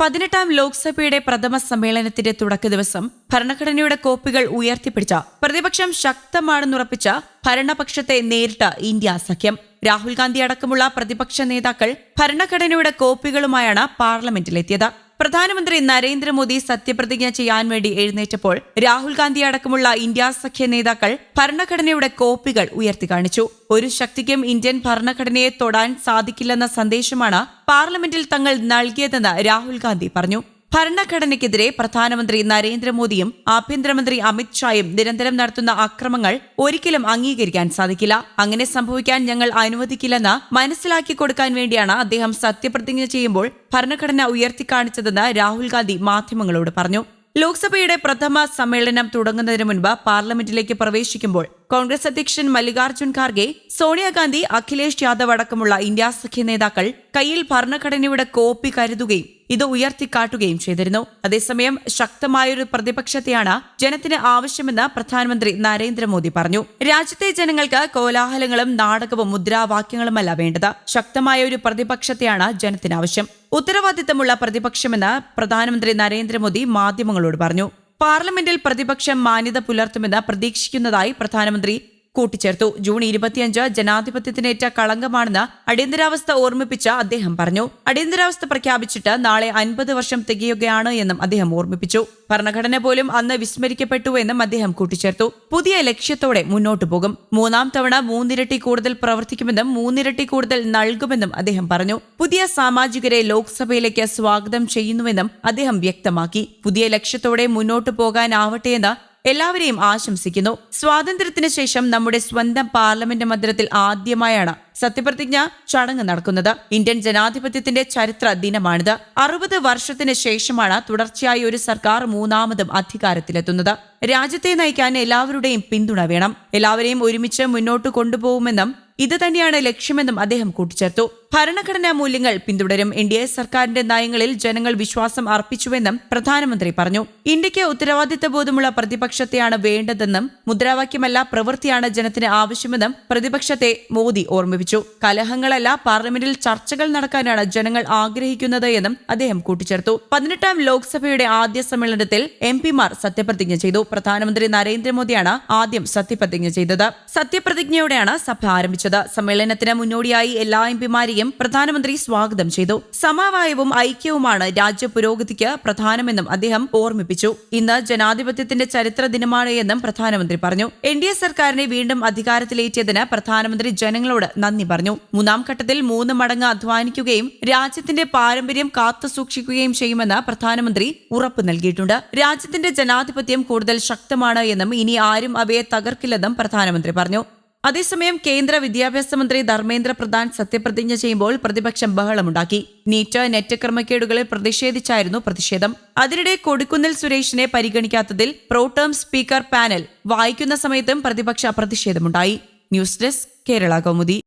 പതിനെട്ടാം ലോക്സഭയുടെ പ്രഥമ സമ്മേളനത്തിന്റെ തുടക്ക ദിവസം ഭരണഘടനയുടെ കോപ്പികൾ ഉയർത്തിപ്പിടിച്ച പ്രതിപക്ഷം ശക്തമാണെന്നുറപ്പിച്ച ഭരണപക്ഷത്തെ നേരിട്ട ഇന്ത്യ സഖ്യം. രാഹുൽ ഗാന്ധി അടക്കമുള്ള പ്രതിപക്ഷ നേതാക്കൾ ഭരണഘടനയുടെ കോപ്പികളുമായാണ് പാർലമെന്റിലെത്തിയത്. പ്രധാനമന്ത്രി നരേന്ദ്രമോദി സത്യപ്രതിജ്ഞ ചെയ്യാൻ വേണ്ടി എഴുന്നേറ്റപ്പോൾ രാഹുൽ ഗാന്ധി അടക്കമുള്ള ഇന്ത്യ സഖ്യ നേതാക്കൾ ഭരണഘടനയുടെ കോപ്പികൾ ഉയർത്തിക്കാണിച്ചു ഒരു ശക്തിക്കും ഇന്ത്യൻ ഭരണഘടനയെ തൊടാൻ സാധിക്കില്ലെന്ന സന്ദേശമാണ് പാർലമെന്റിൽ തങ്ങൾ നൽകിയതെന്ന് രാഹുൽ ഗാന്ധി പറഞ്ഞു. ഭരണഘടനയ്ക്കെതിരെ പ്രധാനമന്ത്രി നരേന്ദ്രമോദിയും ആഭ്യന്തരമന്ത്രി അമിത്ഷായും നിരന്തരം നടത്തുന്ന അക്രമങ്ങൾ ഒരിക്കലും അംഗീകരിക്കാൻ സാധിക്കില്ല. അങ്ങനെ സംഭവിക്കാൻ ഞങ്ങൾ അനുവദിക്കില്ലെന്ന് മനസ്സിലാക്കി കൊടുക്കാൻ വേണ്ടിയാണ് അദ്ദേഹം സത്യപ്രതിജ്ഞ ചെയ്യുമ്പോൾ ഭരണഘടന ഉയർത്തിക്കാണിച്ചതെന്ന് രാഹുൽ ഗാന്ധി മാധ്യമങ്ങളോട് പറഞ്ഞു. ലോക്സഭയുടെ പ്രഥമ സമ്മേളനം തുടങ്ങുന്നതിന് മുൻപ് പാർലമെന്റിലേക്ക് പ്രവേശിക്കുമ്പോൾ കോൺഗ്രസ് അധ്യക്ഷൻ മല്ലികാർജുൻ ഖാർഗെ സോണിയാഗാന്ധി അഖിലേഷ് യാദവ് അടക്കമുള്ള ഇന്ത്യ സഖ്യ നേതാക്കൾ കയ്യിൽ ഭരണഘടനയുടെ കോപ്പി കരുതുകയും ഇത് ഉയർത്തിക്കാട്ടുകയും ചെയ്തിരുന്നു. അതേസമയം ശക്തമായൊരു പ്രതിപക്ഷത്തെയാണ് ജനത്തിന് ആവശ്യമെന്ന് പ്രധാനമന്ത്രി നരേന്ദ്രമോദി പറഞ്ഞു. രാജ്യത്തെ ജനങ്ങൾക്ക് കോലാഹലങ്ങളും നാടകവും മുദ്രാവാക്യങ്ങളുമല്ല വേണ്ടത്. ശക്തമായ ഒരു പ്രതിപക്ഷത്തെയാണ് ജനത്തിന് ആവശ്യം. ഉത്തരവാദിത്തമുള്ള പ്രതിപക്ഷമെന്ന് പ്രധാനമന്ത്രി നരേന്ദ്രമോദി മാധ്യമങ്ങളോട് പറഞ്ഞു. പാർലമെന്റിൽ പ്രതിപക്ഷം മാന്യത പുലർത്തുമെന്ന് പ്രതീക്ഷിക്കുന്നതായി പ്രധാനമന്ത്രി കൂട്ടിച്ചേർത്തു. ജൂൺ ഇരുപത്തിയഞ്ച് ജനാധിപത്യത്തിനേറ്റ കളങ്കമാണെന്ന് അടിയന്തരാവസ്ഥ ഓർമ്മിപ്പിച്ച അദ്ദേഹം പറഞ്ഞു. അടിയന്തരാവസ്ഥ പ്രഖ്യാപിച്ചിട്ട് നാളെ അൻപത് വർഷം തികയുകയാണ് എന്നും അദ്ദേഹം ഓർമ്മിപ്പിച്ചു. ഭരണഘടന പോലും അന്ന് വിസ്മരിക്കപ്പെട്ടു എന്നും അദ്ദേഹം കൂട്ടിച്ചേർത്തു. പുതിയ ലക്ഷ്യത്തോടെ മുന്നോട്ടു പോകും. മൂന്നാം തവണ മൂന്നിരട്ടി കൂടുതൽ പ്രവർത്തിക്കുമെന്നും മൂന്നിരട്ടി കൂടുതൽ നൽകുമെന്നും അദ്ദേഹം പറഞ്ഞു. പുതിയ സാമാജികരെ ലോക്സഭയിലേക്ക് സ്വാഗതം ചെയ്യുന്നുവെന്നും അദ്ദേഹം വ്യക്തമാക്കി. പുതിയ ലക്ഷ്യത്തോടെ മുന്നോട്ടു പോകാനാവട്ടെയെന്ന് എല്ലാവരെയും ആശംസിക്കുന്നു. സ്വാതന്ത്ര്യത്തിന് ശേഷം നമ്മുടെ സ്വന്തം പാർലമെന്റ് മന്ദിരത്തിൽ ആദ്യമായാണ് സത്യപ്രതിജ്ഞ ചടങ്ങ് നടക്കുന്നത്. ഇന്ത്യൻ ജനാധിപത്യത്തിന്റെ ചരിത്ര ദിനമാണിത്. അറുപത് വർഷത്തിന് ശേഷമാണ് തുടർച്ചയായി ഒരു സർക്കാർ മൂന്നാമതും അധികാരത്തിലെത്തുന്നത്. രാജ്യത്തെ നയിക്കാൻ എല്ലാവരുടെയും പിന്തുണ വേണം. എല്ലാവരെയും ഒരുമിച്ച് മുന്നോട്ട് കൊണ്ടുപോകുമെന്നും ഇത് തന്നെയാണ് ലക്ഷ്യമെന്നും അദ്ദേഹം കൂട്ടിച്ചേർത്തു. ഭരണഘടനാ മൂല്യങ്ങൾ പിന്തുടരും. എൻ ഡി എ സർക്കാരിന്റെ നയങ്ങളിൽ ജനങ്ങൾ വിശ്വാസം അർപ്പിച്ചുവെന്നും പ്രധാനമന്ത്രി പറഞ്ഞു. ഇന്ത്യയ്ക്ക് ഉത്തരവാദിത്ത ബോധമുള്ള പ്രതിപക്ഷത്തെയാണ് വേണ്ടതെന്നും മുദ്രാവാക്യമല്ല പ്രവൃത്തിയാണ് ജനത്തിന് ആവശ്യമെന്നും പ്രതിപക്ഷത്തെ മോദി ഓർമ്മിപ്പിച്ചു. കലഹങ്ങളല്ല പാർലമെന്റിൽ ചർച്ചകൾ നടക്കാനാണ് ജനങ്ങൾ ആഗ്രഹിക്കുന്നത് എന്നും അദ്ദേഹം കൂട്ടിച്ചേർത്തു. പതിനെട്ടാം ലോക്സഭയുടെ ആദ്യ സമ്മേളനത്തിൽ എം പിമാർ സത്യപ്രതിജ്ഞ ചെയ്തു. പ്രധാനമന്ത്രി നരേന്ദ്രമോദിയാണ് ആദ്യം സത്യപ്രതിജ്ഞ ചെയ്തത്. സത്യപ്രതിജ്ഞയോടെയാണ് സഭ ആരംഭിച്ചത്. സമ്മേളനത്തിന് മുന്നോടിയായി എല്ലാ എം പിമാരെയും പ്രധാനമന്ത്രി സ്വാഗതം ചെയ്തു. സമവായവും ഐക്യവുമാണ് രാജ്യ പുരോഗതിക്ക് പ്രധാനമെന്നും അദ്ദേഹം ഓർമ്മിപ്പിച്ചു. ഇന്ന് ജനാധിപത്യത്തിന്റെ ചരിത്ര ദിനമാണ് എന്നും പ്രധാനമന്ത്രി പറഞ്ഞു. എൻ ഡി എ സർക്കാരിനെ വീണ്ടും അധികാരത്തിലേറ്റിയതിന് പ്രധാനമന്ത്രി ജനങ്ങളോട് നന്ദി പറഞ്ഞു. മൂന്നാം ഘട്ടത്തിൽ മൂന്ന് മടങ്ങ് അധ്വാനിക്കുകയും രാജ്യത്തിന്റെ പാരമ്പര്യം കാത്തുസൂക്ഷിക്കുകയും ചെയ്യുമെന്ന് പ്രധാനമന്ത്രി ഉറപ്പ് നൽകിയിട്ടുണ്ട്. രാജ്യത്തിന്റെ ജനാധിപത്യം കൂടുതൽ ശക്തമാണ് എന്നും ഇനി ആരും അവയെ തകർക്കില്ലെന്നും പ്രധാനമന്ത്രി പറഞ്ഞു. അതേസമയം കേന്ദ്ര വിദ്യാഭ്യാസ മന്ത്രി ധർമ്മേന്ദ്ര പ്രധാൻ സത്യപ്രതിജ്ഞ ചെയ്യുമ്പോൾ പ്രതിപക്ഷം ബഹളമുണ്ടാക്കി. നീറ്റ് നെറ്റ് ക്രമക്കേടുകളിൽ പ്രതിഷേധിച്ചായിരുന്നു പ്രതിഷേധം. അതിനിടെ കൊടിക്കുന്നിൽ സുരേഷിനെ പരിഗണിക്കാത്തതിൽ പ്രോടേം സ്പീക്കർ പാനൽ വായിക്കുന്ന സമയത്തും പ്രതിപക്ഷ പ്രതിഷേധമുണ്ടായി. News desk Kerala Kaumudi.